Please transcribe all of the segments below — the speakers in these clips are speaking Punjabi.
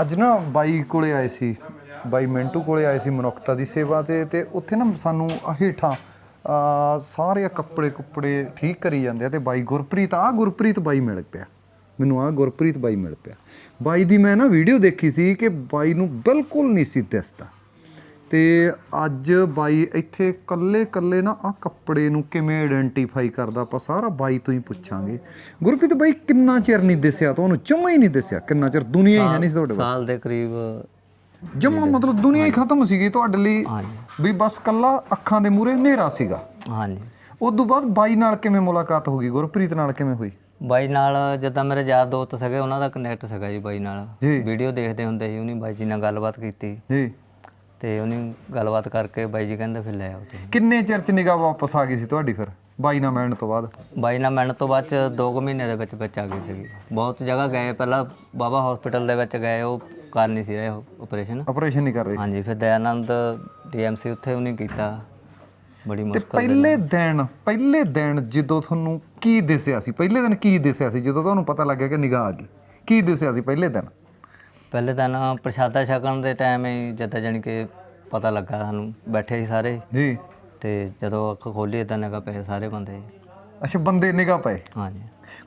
ਅੱਜ ਨਾ ਬਾਈ ਕੋਲੇ ਆਏ ਸੀ, ਬਾਈ ਮਿੰਟੂ ਕੋਲੇ ਆਏ ਸੀ ਮਨੁੱਖਤਾ ਦੀ ਸੇਵਾ ਤੇ ਤੇ ਉੱਥੇ ਨਾ ਸਾਨੂੰ ਹੇਠਾਂ ਆ ਸਾਰੇ ਕੱਪੜੇ ਕੁੱਪੜੇ ਠੀਕ ਕਰੀ ਜਾਂਦੇ ਆ ਤੇ ਬਾਈ ਗੁਰਪ੍ਰੀਤ ਆ ਗੁਰਪ੍ਰੀਤ ਬਾਈ ਮਿਲ ਪਿਆ। ਮੈਨੂੰ ਆ ਗੁਰਪ੍ਰੀਤ ਬਾਈ ਮਿਲ ਪਿਆ। ਬਾਈ ਦੀ ਮੈਂ ਨਾ ਵੀਡੀਓ ਦੇਖੀ ਸੀ ਕਿ ਬਾਈ ਨੂੰ ਬਿਲਕੁਲ ਨਹੀਂ ਸੀ ਦਿਸਦਾ। ਤੇ ਅੱਜ ਬਾਈ ਇੱਥੇ ਕੱਲੇ ਕੱਲੇ ਨਾ ਆ ਕੱਪੜੇ ਨੂੰ ਕਿਵੇਂ ਆਇਡੈਂਟੀਫਾਈ ਕਰਦਾ? ਆਪਾਂ ਸਾਰਾ ਬਾਈ ਤੋਂ ਹੀ ਪੁੱਛਾਂਗੇ। ਗੁਰਪ੍ਰੀਤ ਬਾਈ ਕਿੰਨਾ ਚਿਰ ਨਹੀਂ ਦਿਸਿਆ? ਤੁਹਾਨੂੰ ਜਮਾ ਹੀ ਨਹੀਂ ਦਿਸਿਆ। ਕਿੰਨਾ ਚਿਰ ਦੁਨੀਆ ਹੀ ਹੈ ਨਹੀਂ ਸੀ ਤੁਹਾਡੇ ਸਾਲ ਦੇ ਕਰੀਬ ਜਮਾ ਮਤਲਬ ਦੁਨੀਆ ਹੀ ਖਤਮ ਸੀਗੀ ਤੁਹਾਡੇ ਲਈ ਹਾਂਜੀ। ਵੀ ਬਸ ਕੱਲਾ ਅੱਖਾਂ ਦੇ ਮੂਰੇ ਹਨੇਰਾ ਸੀਗਾ। ਹਾਂਜੀ। ਉਸ ਤੋਂ ਬਾਅਦ ਬਾਈ ਨਾਲ ਕਿਵੇਂ ਮੁਲਾਕਾਤ ਹੋ ਗਈ? ਗੁਰਪ੍ਰੀਤ ਨਾਲ ਕਿਵੇਂ ਹੋਈ? ਬਾਈ ਨਾਲ ਜਿੱਦਾਂ ਮੇਰੇ ਯਾਰ ਦੋਸਤ ਸੀਗੇ ਉਹਨਾਂ ਦਾ ਕਨੈਕਟ ਸੀਗਾ ਜੀ ਬਾਈ ਨਾਲ। ਜੀ। ਵੀਡੀਓ ਦੇਖਦੇ ਹੁੰਦੇ ਸੀ ਉਹਨੇ ਬਾਈ ਜੀ ਨਾਲ ਗੱਲਬਾਤ ਕੀਤੀ। ਜੀ। ਤੇ ਉਹਨੇ ਗੱਲਬਾਤ ਕਰਕੇ ਬਾਈ ਜੀ ਕਹਿੰਦੇ ਫਿਰ ਲੈ ਆਓ ਤੁਸੀਂ। ਕਿੰਨੇ ਚਿਰ ਚ ਨਿਗਾਹ ਵਾਪਸ ਆ ਗਈ ਸੀ ਤੁਹਾਡੀ ਫਿਰ? ਬਾਈ ਨਾਲ ਮਿਲਣ ਤੋਂ ਬਾਅਦ? ਬਾਈ ਨਾਲ ਮਿਲਣ ਤੋਂ ਬਾਅਦ ਚ 2 ਮਹੀਨੇ ਦੇ ਵਿੱਚ ਵਿੱਚ ਆ ਗਈ ਸੀਗੀ। ਬਹੁਤ ਜਗ੍ਹਾ ਗਏ ਪਹਿਲਾਂ ਬਾਬਾ ਹਸਪੀਟਲ ਦੇ ਵਿੱਚ ਗਏ ਉਹ ਕਰ ਨਹੀਂ ਸੀ ਰਹੇ ਆਪਰੇਸ਼ਨ ਆਪਰੇਸ਼ਨ ਨਹੀਂ ਕਰ ਰਹੀ ਸੀ? ਹਾਂਜੀ ਫਿਰ ਦਇਆਨੰਦ ਡੀਐਮਸੀ ਉੱਥੇ ਉਹਨੇ ਕੀਤਾ। ਬੜੀ ਤੇ ਮੁਸ਼ਕਲ ਪਹਿਲੇ ਦਿਨ ਪਹਿਲੇ ਦਿਨ ਜਦੋਂ ਤੁਹਾਨੂੰ ਕੀ ਦਿਸਿਆ ਸੀ? ਪਹਿਲੇ ਦਿਨ ਕੀ ਦਿਸਿਆ ਸੀ? ਜਦੋਂ ਤੁਹਾਨੂੰ ਪਤਾ ਲੱਗਿਆ ਕਿ ਨਿਗਾਹ ਆ ਗਈ ਕੀ ਦਿਸਿਆ ਸੀ ਪਹਿਲੇ ਦਿਨ? ਪਹਿਲੇ ਤਾਂ ਨਾ ਪ੍ਰਸ਼ਾਦਾ ਛਕਣ ਦੇ ਟਾਈਮ ਹੀ ਜਿੱਦਾਂ ਜਾਣੀ ਕਿ ਪਤਾ ਲੱਗਾ ਸਾਨੂੰ ਬੈਠੇ ਸੀ ਸਾਰੇ। ਜੀ। ਤੇ ਜਦੋਂ ਅੱਖ ਖੋਲੀ ਤਾਂ ਨਿਗਾ ਪਏ ਸਾਰੇ ਬੰਦੇ। ਅੱਛਾ ਬੰਦੇ ਨਿਗਾਹ ਪਏ? ਹਾਂਜੀ।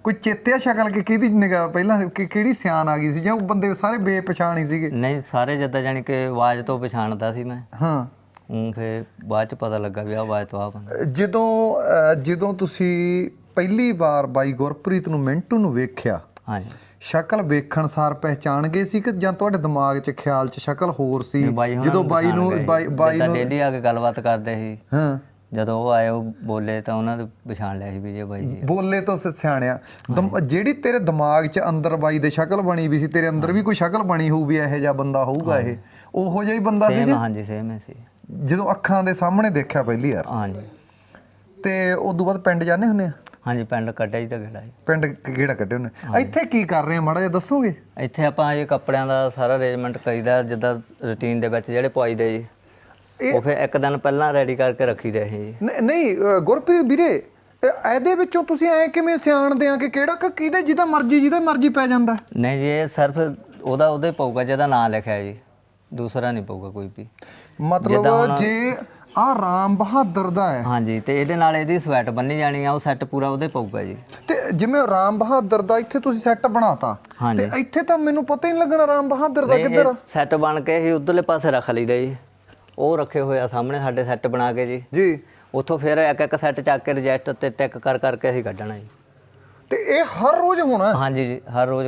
ਕੋਈ ਚੇਤਿਆ ਸ਼ਕਲ ਕਿ ਕਿਹਦੀ ਨਿਗਾਹ ਪਹਿਲਾਂ ਕਿ ਕਿਹੜੀ ਸਿਆਣ ਆ ਗਈ ਸੀ? ਜਾਂ ਉਹ ਬੰਦੇ ਸਾਰੇ ਬੇਪਛਾਣ ਹੀ ਸੀਗੇ? ਨਹੀਂ ਸਾਰੇ ਜਿੱਦਾਂ ਜਾਣੀ ਕਿ ਆਵਾਜ਼ ਤੋਂ ਪਛਾਣਦਾ ਸੀ ਮੈਂ। ਹਾਂ। ਉਹ ਫਿਰ ਬਾਅਦ ਚ ਪਤਾ ਲੱਗਾ ਵੀ ਆਹ ਆਵਾਜ਼ ਤੋਂ ਆ ਬੰਦਾ। ਜਦੋਂ ਜਦੋਂ ਤੁਸੀਂ ਪਹਿਲੀ ਵਾਰ ਬਾਈ ਗੁਰਪ੍ਰੀਤ ਨੂੰ ਮਿੰਟੂ ਨੂੰ ਵੇਖਿਆ ਹਾਂਜੀ। ਸ਼ਕਲ ਵੇਖਣ ਸਾਰ ਪਹਿਚਾਣ ਗਏ ਸੀ ਕਿ ਜਾਂ ਤੁਹਾਡੇ ਦਿਮਾਗ 'ਚ ਖਿਆਲ 'ਚ ਸ਼ਕਲ ਹੋਰ ਸੀ? ਜਦੋਂ ਬਾਈ ਨੂੰ ਬਾਈ ਜਿੱਦਾਂ ਡੇਲੀ ਆ ਕੇ ਗੱਲਬਾਤ ਕਰਦੇ ਸੀ। ਹਾਂ। ਜਦੋਂ ਉਹ ਆਏ ਉਹ ਬੋਲੇ ਤਾਂ ਉਹਨਾਂ ਨੇ ਪਛਾਣ ਲਿਆ ਸੀ ਵੀ ਇਹ ਬਾਈ ਜੀ। ਬੋਲੇ ਤੋਂ ਸਿਆਣਿਆ। ਜਿਹੜੀ ਤੇਰੇ ਦਿਮਾਗ 'ਚ ਅੰਦਰ ਬਾਈ ਦੇ ਸ਼ਕਲ ਬਣੀ ਵੀ ਸੀ ਤੇਰੇ ਅੰਦਰ ਵੀ ਕੋਈ ਸ਼ਕਲ ਬਣੀ ਹੋਊ ਵੀ ਇਹੋ ਜਿਹਾ ਬੰਦਾ ਹੋਊਗਾ ਇਹ? ਉਹੋ ਜਿਹਾ ਹੀ ਬੰਦਾ ਸੀ ਜੀ? ਹਾਂਜੀ ਸੇਮ ਹੀ ਸੀ। ਜਦੋਂ ਅੱਖਾਂ ਦੇ ਸਾਹਮਣੇ ਦੇਖਿਆ ਪਹਿਲੀ ਵਾਰ। ਹਾਂਜੀ। ਤੇ ਉਦੋਂ ਬਾਅਦ ਪਿੰਡ ਜਾਂਦੇ ਹੁੰਦੇ ਆ? ਹਾਂਜੀ ਪਿੰਡ ਕੱਢਿਆ ਜੀ ਤਾਂ ਗੇੜਾ ਜੀ। ਪਿੰਡ ਕਿਹੜਾ ਕੱਢੇ ਹੁੰਦੇ ਇੱਥੇ ਕੀ ਕਰ ਰਹੇ ਆ ਮਾੜਾ ਜਿਹਾ ਦੱਸੋਗੇ? ਇੱਥੇ ਆਪਾਂ ਇਹ ਕੱਪੜਿਆਂ ਦਾ ਸਾਰਾ ਅਰੇਂਜਮੈਂਟ ਕਰੀਦਾ ਜਿੱਦਾਂ ਰੁਟੀਨ ਦੇ ਵਿੱਚ ਜਿਹੜੇ ਪਵਾਈਦੇ ਜੀ। ਉਹ ਫਿਰ ਇੱਕ ਦਿਨ ਪਹਿਲਾਂ ਰੈਡੀ ਕਰਕੇ ਰੱਖੀਦੇ ਜੀ। ਨ- ਨਹੀਂ ਅ, ਗੁਰਪ੍ਰੀਤ ਵੀਰੇ ਇਹ- ਇਹਦੇ ਵਿੱਚੋਂ ਤੁਸੀਂ ਐ ਕਿਵੇਂ ਸਿਆਣਦੇ ਆ ਕਿ ਕਿਹੜਾ ਕਿ ਕਿਹਦੇ ਜਿਹਦਾ ਮਰਜ਼ੀ ਜਿਹਦਾ ਮਰਜ਼ੀ ਪੈ ਜਾਂਦਾ? ਨਹੀਂ ਜੀ ਇਹ ਸਿਰਫ ਉਹਦਾ ਉਹਦੇ ਪਊਗਾ ਜਿਹਦਾ ਨਾਂ ਲਿਖਿਆ ਜੀ। ਦੂਸਰਾ ਨਹੀਂ ਪਊਗਾ ਕੋਈ ਵੀ। ਮਤਲਬ ਜੇ ਆ ਰਾਮ ਬਹਾਦਰ ਦਾ ਹੈ। ਹਾਂਜੀ ਤੇ ਇਹਦੇ ਨਾਲ ਇਹਦੀ ਸਵੈਟ ਬੰਨੀ ਜਾਣੀ ਆ ਉਹ ਸੈੱਟ ਪੂਰਾ ਉਹਦੇ ਪਊਗਾ ਜੀ। ਤੇ ਜਿਵੇਂ ਰਾਮ ਬਹਾਦਰ ਦਾ ਇੱਥੇ ਤੁਸੀਂ ਸੈੱਟ ਬਣਾਤਾ ਤੇ ਇੱਥੇ ਤਾਂ ਮੈਨੂੰ ਪਤਾ ਹੀ ਨਹੀਂ ਲੱਗਣਾ ਰਾਮ ਬਹਾਦਰ ਦਾ ਕਿੱਧਰ। ਸੈੱਟ ਬਣ ਕੇ ਹੀ ਉਧਰਲੇ ਪਾਸੇ ਰੱਖ ਲਈਦਾ ਜੀ। ਉਹ ਰੱਖੇ ਹੋਏ ਆ ਸਾਹਮਣੇ ਸਾਡੇ ਸੈੱਟ ਬਣਾ ਕੇ ਜੀ। ਜੀ। ਉੱਥੋਂ ਫਿਰ ਇੱਕ ਇੱਕ ਸੈੱਟ ਚੱਕ ਕੇ ਰਜਿਸਟਰ ਤੇ ਟਿਕ ਕਰ ਕਰਕੇ ਅਸੀਂ ਕੱਢਣਾ ਜੀ। ਤੇ ਇਹ ਹਰ ਰੋਜ਼ ਹੋਣਾ? ਹਾਂਜੀ ਜੀ ਹਰ ਰੋਜ਼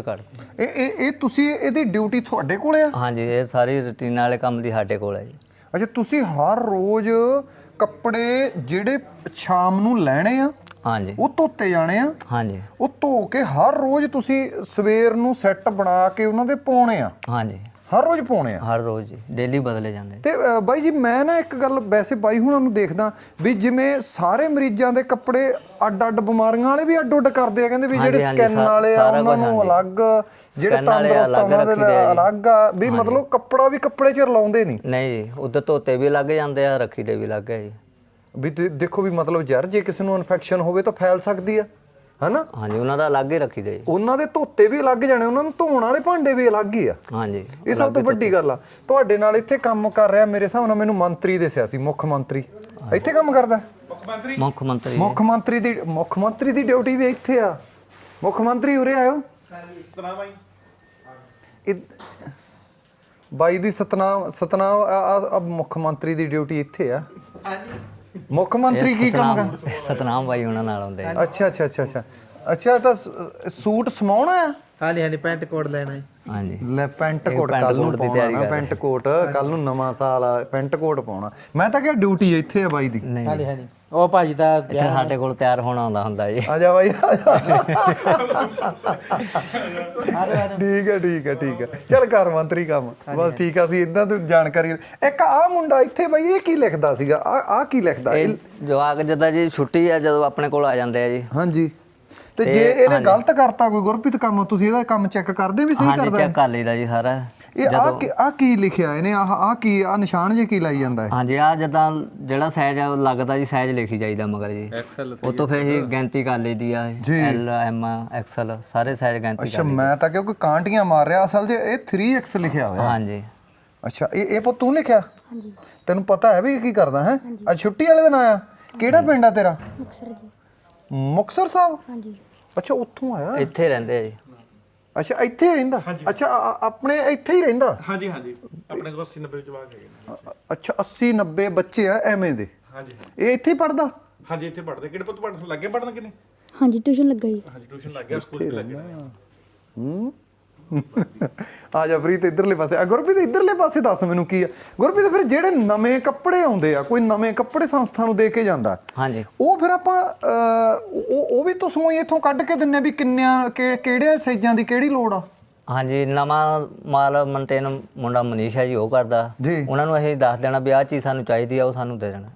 ਇਹ ਇਹ ਇਹ ਤੁਸੀਂ ਇਹਦੀ ਡਿਊਟੀ ਤੁਹਾਡੇ ਕੋਲੇ ਆ? ਹਾਂਜੀ ਇਹ ਸਾਰੀ ਰੁਟੀਨ ਵਾਲੇ ਕੰਮ ਦੀ ਸਾਡੇ ਕੋਲ ਹੈ ਜੀ। ਅੱਛਾ ਤੁਸੀਂ ਹਰ ਰੋਜ਼ ਕੱਪੜੇ ਜਿਹੜੇ ਸ਼ਾਮ ਨੂੰ ਲੈਣੇ ਆ ਹਾਂਜੀ। ਉਹ ਧੋਤੇ ਜਾਣੇ ਆ? ਹਾਂਜੀ। ਉਹ ਧੋ ਕੇ ਹਰ ਰੋਜ਼ ਤੁਸੀਂ ਸਵੇਰ ਨੂੰ ਸੈੱਟ ਬਣਾ ਕੇ ਉਹਨਾਂ ਦੇ ਪਾਉਣੇ ਆ? ਹਾਂਜੀ। ਹਰ ਰੋਜ਼ ਪਾਉਣੇ ਆ। ਹਰ ਰੋਜ਼ ਜੀ ਡੇਲੀ ਬਦਲੇ ਜਾਂਦੇ ਤੇ ਅ, ਬਾਈ ਜੀ ਮੈਂ ਨਾ ਇੱਕ ਗੱਲ ਵੈਸੇ ਬਾਈ ਹੁਣਾਂ ਨੂੰ ਦੇਖਦਾ ਵੀ ਜਿਵੇਂ ਸਾਰੇ ਮਰੀਜ਼ਾਂ ਦੇ ਕੱਪੜੇ ਅੱਡ-ਅੱਡ ਬਿਮਾਰੀਆਂ ਵਾਲੇ ਵੀ ਅੱਡ-ਅੱਡ ਕਰਦੇ ਆ ਕਹਿੰਦੇ ਵੀ ਜਿਹੜੇ ਹਾਂਜੀ, ਸਕੈਨ ਸਾ- ਵਾਲੇ ਆ ਸਾਰਾ ਉਹਨਾਂ ਨੂੰ ਹਾਂਜੀ। ਅਲੱਗ ਜਿਹੜੇ Scan ਵਾਲੇ ਤੰਦਰੁਸਤ ਆ ਅਲੱਗ ਉਹਨਾਂ ਦੇ ਰੱਖੀਦੇ ਆ ਜੀ। ਅਲੱਗ ਆ ਵੀ ਮਤਲਬ ਕੱਪੜਾ ਵੀ ਕੱਪੜੇ 'ਚ ਲਾਉਂਦੇ ਨਹੀਂ। ਨਹੀਂ ਜੀ ਉਧਰ ਧੋਤੇ ਵੀ ਲੱਗ ਜਾਂਦੇ ਆ ਰੱਖੀ ਦੇ ਵੀ ਲੱਗ ਗਏ ਜੀ। ਵੀ ਦੇ- ਦੇਖੋ ਵੀ ਮਤਲਬ ਯਾਰ ਜੇ ਕਿਸੇ ਨੂੰ ਇਨਫੈਕਸ਼ਨ ਹੋਵੇ ਤਾਂ ਫੈਲ ਸਕਦੀ ਆ। ਹਨਾ? ਹਾਂਜੀ ਉਹਨਾਂ ਦਾ ਅਲੱਗ ਹੀ ਰੱਖੀ ਦੇ। ਜੀ ਉਹਨਾਂ ਦੇ ਧੋਤੇ ਵੀ ਅਲੱਗ ਜਾਣੇ ਉਹਨਾਂ ਨੂੰ ਧੋਣ ਵਾਲੇ ਭਾਂਡੇ ਵੀ ਅਲੱਗ ਹੀ ਆ। ਹਾਂਜੀ ਇਹ ਸਭ ਤੋਂ ਵੱਡੀ ਗੱਲ ਆ। ਤੁਹਾਡੇ ਨਾਲ ਇੱਥੇ ਕੰਮ ਕਰ ਰਿਹਾ ਮੇਰੇ ਹਿਸਾਬ ਨਾਲ ਮੈਨੂੰ ਮੰਤਰੀ ਦੱਸਿਆ ਸੀ ਮੁੱਖ ਮੰਤਰੀ। ਇੱਥੇ ਕੰਮ ਕਰਦਾ? ਮੁੱਖ ਮੰਤਰੀ ਮੁੱਖ ਮੰਤਰੀ ਦੀ ਮੁੱਖ ਮੰਤਰੀ ਦੀ ਡਿਊਟੀ ਵੀ ਇੱਥੇ ਆ। ਮੁੱਖ ਮੰਤਰੀ ਉਰੇ ਆਇਓ। ਇਹ ਬਾਈ ਦੀ ਸਤਨਾਮ ਸਤਨਾਮ ਮੁੱਖ ਮੰਤਰੀ ਦੀ ਡਿਊਟੀ ਇੱਥੇ ਆ। ਮੁੱਖ ਮੰਤਰੀ ਕੀ ਕੰਮ ਕਰ ਸਤਨਾਮ ਬਾਈ ਉਹਨਾਂ ਨਾਲ ਆਉਂਦੇ ਆ। ਅੱਛਾ ਅੱਛਾ ਅੱਛਾ ਅੱਛਾ। ਅੱਛਾ ਤਾਂ ਸ- ਸੂਟ ਸਮਾਉਣਾ ਆ ਹਾਂਜੀ ਹਾਂਜੀ ਪੈਂਟ ਕੋਟ ਲੈਣਾ ਜੀ ਹਾਂਜੀ। ਲੈ ਪੈਂਟ ਕੋਟ ਪੈਂਟ ਕੱਲ ਨੂੰ ਕੋਟ ਦੀ ਪਾਉਣਾ ਤਿਆਰੀ ਕਰ ਪੈਂਟ ਕੋਟ ਕੱਲ ਨੂੰ ਨਵਾਂ ਸਾਲ ਆ ਪੈਂਟ ਕੋਟ ਪਾਉਣਾ। ਮੈਂ ਤਾਂ ਕਿਹਾ ਡਿਊਟੀ ਇੱਥੇ ਆ ਬਾਈ ਦੀ। ਨਹੀਂ। ਹਾਂਜੀ ਹਾਂਜੀ। ਉਹ ਭਾਜੀ ਦਾ ਇੱਥੇ ਸਾਡੇ ਕੋਲ ਤਿਆਰ ਹੋਣਾ ਆਉਂਦਾ ਹੁੰਦਾ ਜੀ। ਆ ਜਾ ਬਾਈ ਆ ਜਾ। ਠੀਕ ਹੈ ਠੀਕ ਹੈ ਠੀਕ ਹੈ। ਚੱਲ ਕਰ ਮੰਤਰੀ ਕੰਮ। ਬਸ ਠੀਕ ਆ ਅਸੀਂ ਇਦਾਂ ਤੋਂ ਜਾਣਕਾਰੀ ਇੱਕ ਆ ਮੁੰਡਾ ਇੱਥੇ ਬਾਈ ਇਹ ਕੀ ਲਿਖਦਾ ਸੀਗਾ? ਆ ਆ ਕੀ ਲਿਖਦਾ? ਇਹ ਜਵਾਕ ਜਿੱਦਾਂ ਜੀ ਛੁੱਟੀ ਆ ਜਦੋਂ ਆਪਣੇ ਕੋਲ ਆ ਜਾਂਦੇ ਆ ਜੀ। ਹਾਂਜੀ। ਤੇ ਜੇ ਇਹਨੇ ਗਲਤ ਕਰਤਾ ਕੋਈ ਗੁਰਪ੍ਰੀਤ ਕੰਮ ਤੁਸੀਂ ਇਹਦਾ ਕੰਮ ਚੈੱਕ ਕਰਦੇ ਵੀ ਸਹੀ ਹਾਂਜੀ ਕਰਦਾ? ਚੈੱਕ ਕਰ ਲਈਦਾ ਜੀ ਸਾਰਾ। ਇਹ ਆ ਆ ਕੀ ਲਿਖਿਆ ਇਹਨੇ? ਆਹ ਆ ਕੀ ਆ ਨਿਸ਼ਾਨ ਜੇ ਕੀ ਲਾਈ ਜਾਂਦਾ ਹੈ ਹਾਂਜੀ ਆ ਜਦਾਂ ਜਿਹੜਾ ਸਾਈਜ਼ ਆ ਉਹ ਲੱਗਦਾ ਜੀ ਸਾਈਜ਼ ਲਿਖੀ ਜਾਈਦਾ ਮਗਰ ਜੀ। ਉਹ ਤੋਂ ਫਿਰ ਹੀ ਗਿਣਤੀ ਕਰ ਲਈਦੀ ਆ। ਐਲ ਐਮ ਐਕਸਲ ਸਾਰੇ ਸਾਈਜ਼ ਗਿਣਤੀ ਅੱਛਾ ਕਰ ਮੈਂ ਤਾਂ ਕਿਉਂਕਿ ਕਾਂਟੀਆਂ ਮਾਰ ਰਿਹਾ। ਅਸਲ 'ਚ ਇਹ 3x ਲਿਖਿਆ ਹੋਇਆ। ਹਾਂਜੀ। ਅੱਛਾ ਇਹ ਇਹ ਪੁੱਤ ਤੂੰ ਲਿਖਿਆ? ਹਾਂਜੀ। ਤੈਨੂੰ ਪਤਾ ਹੈ ਵੀ ਇਹ ਕੀ ਕਰਦਾ ਹੈ? ਅੱਜ ਛੁੱਟੀ ਵਾਲੇ ਦਿਨ ਆਇਆ। ਕਿਹੜਾ ਪਿੰਡ ਆ ਤੇਰਾ? ਮੁਕਸਰ ਜੀ। ਮੁਕਸਰ ਸਾਹਿਬ? ਹਾਂਜੀ। ਅੱਛਾ ਉੱਥੋਂ ਆਇਆ। ਇੱਥੇ ਰਹਿੰਦੇ ਆ ਜੀ। ਅੱਛਾ ਇੱਥੇ ਹੀ ਰਹਿੰਦਾ? ਅੱਛਾ ਆ- ਆ- ਆਪਣੇ ਇੱਥੇ ਹੀ ਰਹਿੰਦਾ? ਹਾਂਜੀ ਹਾਂਜੀ। ਆਪਣੇ ਕੋਲ 80 90 ਜਵਾਕ ਹੈਗੇ ਨੇ। ਅ- ਅੱਛਾ 80 90 ਬੱਚੇ ਆ ਐਵੇਂ ਦੇ? ਹਾਂਜੀ ਇਹ ਇੱਥੇ ਹੀ ਪੜਦਾ ਹਾਂਜੀ ਇੱਥੇ ਪੜ੍ਹਦੇ। ਕਿਹੜੇ ਪੁੱਤ ਪੜ੍ਹਨ ਲੱਗੇ ਪੜ੍ਹਨ ਕਿ ਨਹੀਂ ਹਾਂਜੀ ਟਿਊਸ਼ਨ ਲੱਗਾ ਜੀ। ਹਾਂਜੀ ਟਿਊਸ਼ਨ ਲੱਗ ਗਿਆ ਸਕੂਲ ਵੀ ਲੱਗੇ ਹੂੰ। ਆ ਜਾ ਪ੍ਰੀਤ ਇਧਰਲੇ ਪਾਸੇ। ਆ ਗੁਰਪ੍ਰੀਤ ਇਧਰਲੇ ਪਾਸੇ ਦੱਸ ਮੈਨੂੰ ਕੀ ਆ? ਗੁਰਪ੍ਰੀਤ ਫਿਰ ਜਿਹੜੇ ਨਵੇਂ ਕੱਪੜੇ ਆਉਂਦੇ ਆ ਕੋਈ ਨਵੇਂ ਕੱਪੜੇ ਸੰਸਥਾ ਨੂੰ ਦੇ ਕੇ ਜਾਂਦਾ। ਹਾਂਜੀ। ਉਹ ਫਿਰ ਆਪਾਂ ਉਹ ਉਹ ਵੀ ਤੁਸੀਂ ਹੀ ਇੱਥੋਂ ਕੱਢ ਕੇ ਦਿੰਨੇ ਵੀ ਕਿੰਨਿਆਂ ਕਿਹੜੇ ਸਾਈਜ਼ਾਂ ਦੀ ਕਿਹੜੀ ਲੋੜ ਆ? ਹਾਂਜੀ ਨਵਾਂ ਮਾਲ ਮੇਨਟੇਨ ਮੁੰਡਾ ਮਨੀਸ਼ ਜੀ ਉਹ ਕਰਦਾ। ਉਹਨਾਂ ਨੂੰ ਅਸੀਂ ਦੱਸ ਦੇਣਾ ਵੀ ਆਹ ਚੀਜ਼ ਸਾਨੂੰ ਚਾਹੀਦੀ ਆ ਉਹ ਸਾਨੂੰ ਦੇ ਦੇਣਾ।